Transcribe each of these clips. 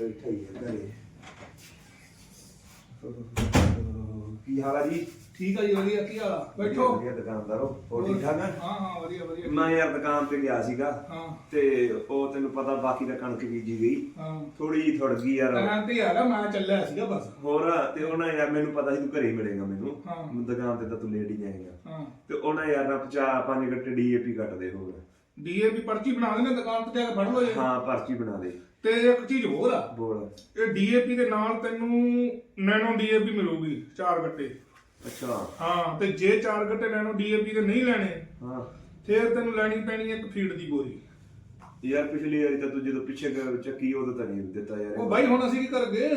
ਬੈਠਾ ਹੀ ਹੈ ਘਰੇ। ਕੀ ਹਾਲ ਆ ਜੀ? ਠੀਕ ਆ ਜੀ ਵਧੀਆ। ਕੀ ਹਾਲ ਆ? ਬੈਠੋ। ਵਧੀਆ ਦੁਕਾਨਦਾਰੋ। ਹੋਰ ਠੀਕ ਠਾਕ ਆ? ਹਾਂ ਹਾਂ ਵਧੀਆ ਵਧੀਆ। ਮੈਂ ਯਾਰ ਦੁਕਾਨ ਤੇ ਗਿਆ ਸੀਗਾ। ਹਾਂ। ਤੇ ਉਹ ਤੈਨੂੰ ਪਤਾ ਬਾਕੀ ਦਾ ਕਣਕ ਬੀਜੀ ਗਈ। ਹਾਂ। ਥੋੜੀ ਜਿਹੀ ਥੁੜ ਗਈ ਯਾਰ। ਤਾਂ ਤੇ ਯਾਰ ਮੈਂ ਚੱਲਿਆ ਸੀਗਾ ਬਸ। ਹੋਰ ਤੇ ਉਹਨਾਂ ਯਾਰ ਮੈਨੂੰ ਪਤਾ ਸੀ ਤੂੰ ਘਰੇ ਮਿਲੇਗਾ ਮੈਨੂੰ। ਦੁਕਾਨ ਤੇ ਤਾਂ ਤੂੰ ਲੇਟ ਹੀ ਜਾਏਗਾ। ਹਾਂ। ਤੇ ਉਹਨਾਂ ਯਾਰ ਨਾ 50 ਪੰਜ ਗੱਟੇ ਡੀਏਪੀ ਕੱਟਦੇ ਹੋਰ ਡੀਏਪੀ ਪਰਚੀ ਬਣਾ ਦੇਣਾ ਦੁਕਾਨ ਤੇ ਜਾ ਕੇ ਫੜ ਲਓ ਜੀ ਹਾਂ ਪਰਚੀ ਬਣਾ ਦੇ। ਤੇ ਇੱਕ ਚੀਜ਼ ਹੋਰ ਆ। ਬੋਲ। ਇਹ ਡੀਏਪੀ ਦੇ ਨਾਲ ਤੈਨੂੰ ਨੈਨੋ ਡੀਏਪੀ ਮਿਲੂਗੀ ਚਾਰ ਗੱਟੇ। ਅੱਛਾ। ਹਾਂ ਤੇ ਜੇ ਚਾਰ ਗੱਟੇ ਨੈਨੋ ਡੀਏਪੀ ਦੇ ਨਹੀਂ ਲੈਣੇ ਹਾਂ। ਫੇਰ ਤੈਨੂੰ ਲੈਣੀ ਪੈਣੀ ਇੱਕ ਫੀਡ ਦੀ ਬੋਰੀ ਯਾਰ ਪਿਛਲੀ ਵਾਰੀ ਤਾਂ ਤੂੰ ਜਦੋਂ ਪਿੱਛੇ ਗ- ਚੱਕੀ ਉਦੋਂ ਤਾਂ ਨਹੀਂ ਦਿੱਤਾ ਯਾਰ। ਉਹ ਬਾਈ ਹੁਣ ਅਸੀਂ ਕੀ ਕਰਗੇ?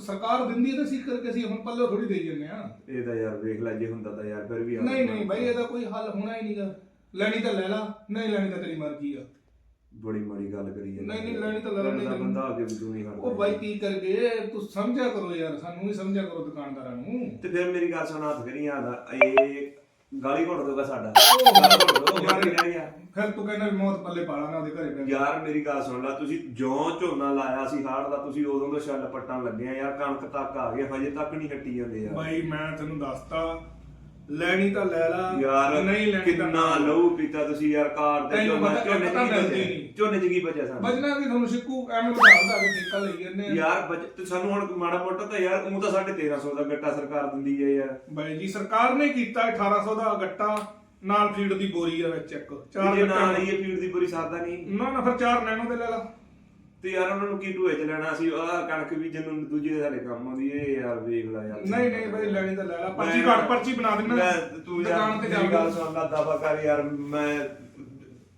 ਸਰਕਾਰ ਦਿੰਦੀ ਹੈ ਤੇ ਅਸੀਂ ਕਰਕੇ ਅਸੀਂ ਹੁਣ ਪੱਲੇ ਥੋੜੀ ਦੇਈ ਜੰਨੇ ਆ ਇਹ ਤਾਂ ਯਾਰ ਵੇਖ ਲੈ ਜੇ ਹੁੰਦਾ ਤਾਂ ਯਾਰ ਫਿਰ ਵੀ ਨਹੀਂ ਨਹੀਂ ਬਾਈ ਇਹਦਾ ਕੋਈ ਹੱਲ ਹੋਣਾ ਹੀ ਨਹੀਂਗਾ ਲੈਣੀ ਤਾਂ ਲੈ ਲਾ ਨਹੀਂ ਲੈਣੀ ਤਾਂ ਤੇਰੀ ਮਰਜ਼ੀ ਆ। ਬੜੀ ਮਾੜੀ ਗੱਲ ਕਰੀ ਜਾਂਦਾ ਨਹੀਂ, ਨਹੀਂ, ਲੈਣੀ ਤਾਂ ਲੈ ਲੈਣਾ ਤਾਂ- ਬੰਦਾ ਆ ਕੇ ਵੀ ਤੂੰ ਨਹੀਂ ਹਟਦਾ। ਉਹ ਬਾਈ ਕੀ ਕਰਗੇ ਤੂੰ ਸਮਝਿਆ ਕਰੋ ਯਾਰ ਸਾਨੂੰ ਵੀ ਸਮਝਿਆ ਕਰੋ ਦੁਕਾਨਦਾਰਾਂ ਨੂੰ। ਤੇ ਫਿਰ ਮੇਰੀ ਗੱਲ ਸੁਣ ਹੱਥ ਕਰੀ ਆਦਾ ਇਹ ਗਾਲੀ ਘੋਟ ਦੋਗਾ ਸਾਡਾ। ਗਾਲੀ ਘੋਟ ਫਿਰ ਤੂੰ ਕਹਿੰਦਾ ਵੀ ਮੌਤ ਪੱਲੇ ਪਾਲਾ ਨਾ ਉਹਦੇ ਘਰੇ ਬੈਠ ਯਾਰ ਮੇਰੀ ਗੱਲ ਸੁਣ ਲੈ ਤੁਸੀਂ ਜਿਉਂ ਝੋਨਾ ਲਾਇਆ ਸੀ ਹਾੜ ਦਾ ਤੁਸੀਂ ਉਦੋਂ ਤੋਂ ਛੱਲ ਪੱਟਣ ਲੱਗੇ ਆ। ਯਾਰ ਕਣਕ ਤੱਕ ਆ ਗਏ ਹਜੇ ਤੱਕ ਨਹੀਂ ਹੱਟੀ ਜਾਂਦੇ ਯਾਰ। ਬਾਈ ਮੈਂ ਤੈਨੂੰ ਦੱਸਤਾ ਲੈਣੀ ਤਾਂ ਲੈ ਲਾ ਯਾਰ ਨਹੀਂ ਲੈਣੀ ਤਾਂ ਕਿੰਨਾ ਨਾ। ਲੈ। ਲਹੂ ਪੀਤਾ ਤੁਸੀਂ ਯਾਰ ਕਾਰ ਦੇ ਤੈਨੂੰ ਪਤਾ ਝੋਨੇ ਚ ਪਤਾ ਕੀ ਮਿਲਦੀ ਬਚਿਆ? ਨਹੀਂ। ਝੋਨੇ ਚ ਕੀ ਬਚਿਆ ਸਾਨੂੰ? ਬਜਣਾ ਵੀ ਤੁਹਾਨੂੰ ਸਿੱਕੂ ਐਵੇਂ ਵਧਾਉਂਦਾ ਕਿ ਠੇਕਾ ਲਈ ਜਾਂਦੇ ਆ। ਯਾਰ ਬਚ ਤੇ ਸਾਨੂੰ ਹੁਣ ਮਾੜਾ ਮੋਟਾ ਤਾਂ ਯਾਰ ਉਹ ਤਾਂ ਸਾਡੇ 1300 ਦਾ ਗੱਟਾ ਸਰਕਾਰ ਦਿੰਦੀ ਹੈ ਯਾਰ। ਬਾਈ ਜੀ ਸਰਕਾਰ ਨੇ ਕੀਤਾ 1800 ਦਾ ਗੱਟਾ ਨਾਲ ਫੀਡ ਦੀ ਬੋਰੀ ਆ ਵਿੱਚ ਇੱਕ। ਚਾਰ ਜੇ ਨਾਲ ਗੱਟੇ। ਇਹ ਫੀਡ ਦੀ ਪੂਰੀ ਸਾਦਾ ਨਹੀਂ। ਨਾ ਨਾ ਫਿਰ ਚਾਰ ਨੈਨੋ ਦੇ ਲੈ ਲਾ। ਤੇ ਯਾਰ ਉਹਨਾਂ ਨੂੰ ਕੀ ਢੂਏ ਚ ਲੈਣਾ ਸੀ? ਆਹ ਕਣਕ ਵੀ ਜਿਹਨੂੰ ਦੂਜੇ ਦੇ ਸਾਡੇ ਕੰਮ ਆਉਂਦੀ ਇਹ ਯਾਰ ਵੇਖ ਲੈ ਯਾਰ। ਨਹੀਂ ਨਹੀਂ ਬਾਈ ਲੈਣੀ ਤਾਂ ਲੈ ਲਾ। ਪਰਚੀ ਕੱਟ ਪਰਚੀ ਬਣਾ ਦੇਣਾ ਮੈਂ ਤੂੰ ਯਾਰ ਦੁਕਾਨ ਤੇ ਜਾ ਮੇਰੀ ਕੇ ਗੱਲ ਸੁਣ ਲੈ ਦਫਾ ਕਰ ਯਾਰ ਮੈਂ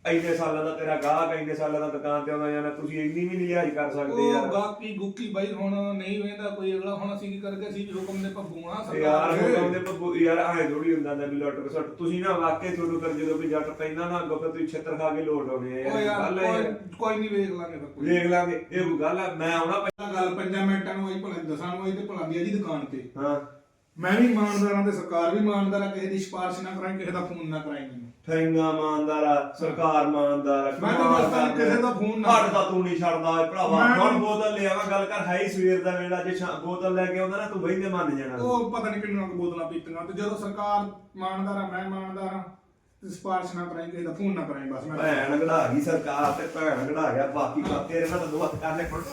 ਇੰਨੇ ਸਾਲਾਂ ਦਾ ਤੇਰਾ ਗਾਹਕ ਇੰਨੇ ਸਾਲਾਂ ਦਾ ਦੁਕਾਨ ਤੇ ਆਉਂਦਾ ਯਾਰ ਤੁਸੀਂ ਇੰਨੀ ਵੀ ਨਹੀਂ ਲਿਹਾਜ਼ ਕਰ ਸਕਦੇ ਉਹ ਯਾਰ। ਗਾਕੀ ਗੁੱਕੀ ਬਾਈ ਹੁਣ ਨਹੀਂ ਵੇਂਦਾ ਕੋਈ ਅਗਲਾ ਹੁਣ ਅਸੀਂ ਕੀ ਕਰਕੇ ਅਸੀਂ ਵੀ ਹੁਕਮ ਦੇ ਭੱਬੂ ਆ ਤੇ ਯਾਰ ਹੁਕਮ ਦੇ ਬੱਬੂ ਯਾਰ ਐ ਥੋੜੀ ਹੁੰਦਾ ਨਾ ਵੀ ਲੁੱਟ ਕੇ ਸੁੱਟ ਤੁਸੀਂ ਨਾ ਵਾਕਈ ਤੁਹਾਨੂੰ ਕਰ ਜਦੋਂ ਵੀ ਜੱਟ ਪੈਂਦਾ ਨਾ ਅੱਗੋਂ ਫਿਰ ਤੁਸੀਂ ਛੱਤਰ ਖਾ ਕੇ ਲੋਟ ਆਉਣੇ ਆ ਉਹ ਯਾਰ ਗੱਲ। ਕੋਈ- ਕੋਈ ਨਹੀਂ ਵੇਖ ਲਾਂਗੇ ਫਿਰ ਕੋਈ। ਵੇਖ ਲਾਂਗੇ ਇਹ ਕੋਈ ਗੱਲ ਆ ਮੈਂ ਆਉਣਾ ਪਹਿਲਾਂ ਗੱਲ ਪੰਜਾਂ ਮਿੰਟਾਂ ਨੂੰ ਆਈ ਭਲਾ ਦਸਾਂ ਨੂੰ ਆਈ ਤੇ ਭਲਾ ਦੀ ਆ ਜੀ ਦੁਕਾਨ ਤੇ। ਹਾਂ। ਮੈਂ ਵੀ ਇਮਾਨਦਾਰਾਂ ਤੇ ਸਰਕਾਰ ਵੀ ਇਮਾਨਦਾਰ ਕਿਸੇ ਦੀ ਸਿਫਾਰਿਸ਼ ਨਾ ਕਰਾਈ ਕਿਸੇ ਦਾ ਫੋਨ ਨਾ ਕਰਾਈ ਮੈਨੂੰ। ਠੈਂਗਾ ਇਮਾਨਦਾਰ ਆ ਸਰਕਾਰ ਇਮਾਨਦਾਰ ਆ ਮੈਂ ਤਾਂ ਦੱਸਦਾ ਕਿਸੇ ਦਾ ਫੋਨ ਨਾ- ਹੱਟ ਦਾ ਤੂੰ ਨਹੀਂ ਛੱਡਦਾ ਏ ਭਰਾਵਾ ਮੈਂ- ਹੁਣ ਬੋਤਲ ਲਿਆਵਾ ਗੱਲ ਕਰ ਹੈ ਹੀ ਸਵੇਰ ਦਾ ਵੇਲਾ ਜੇ ਸ਼ਾ- ਬੋਤਲ ਲੈ ਕੇ ਆਉਂਦਾ ਨਾ ਤੂੰ ਬਹਿੰਦੇ ਮੰਨ ਜਾਣਾ। ਉਹ ਪਤਾ ਨਹੀਂ ਕਿੰਨੀਆਂ ਕੁ ਬੋਤਲਾਂ ਪੀਤੀਆਂ ਤੇ ਜਦੋਂ ਸਰਕਾਰ ਇਮਾਨਦਾਰ ਆ ਮੈਂ ਇਮਾਨਦਾਰ ਆ ਤੇ ਸਿਫਾਰਿਸ਼ ਨਾ ਕਰਾਈ ਕਿਸੇ ਦਾ ਫੋਨ ਨਾ ਕਰਾਈ ਬਸ ਮੈਂ ਭੈਣ ਕਢਾ ਗਈ ਸਰਕਾਰ ਤੇ ਭੈਣ ਕਢਾ ਗਿਆ ਬਾਕੀ ਕਾ ਤੇਰੇ ਨਾਲ ਤਾਂ ਦੋ ਹੱਥ ਕਰਨੇ ਫੁੱਟ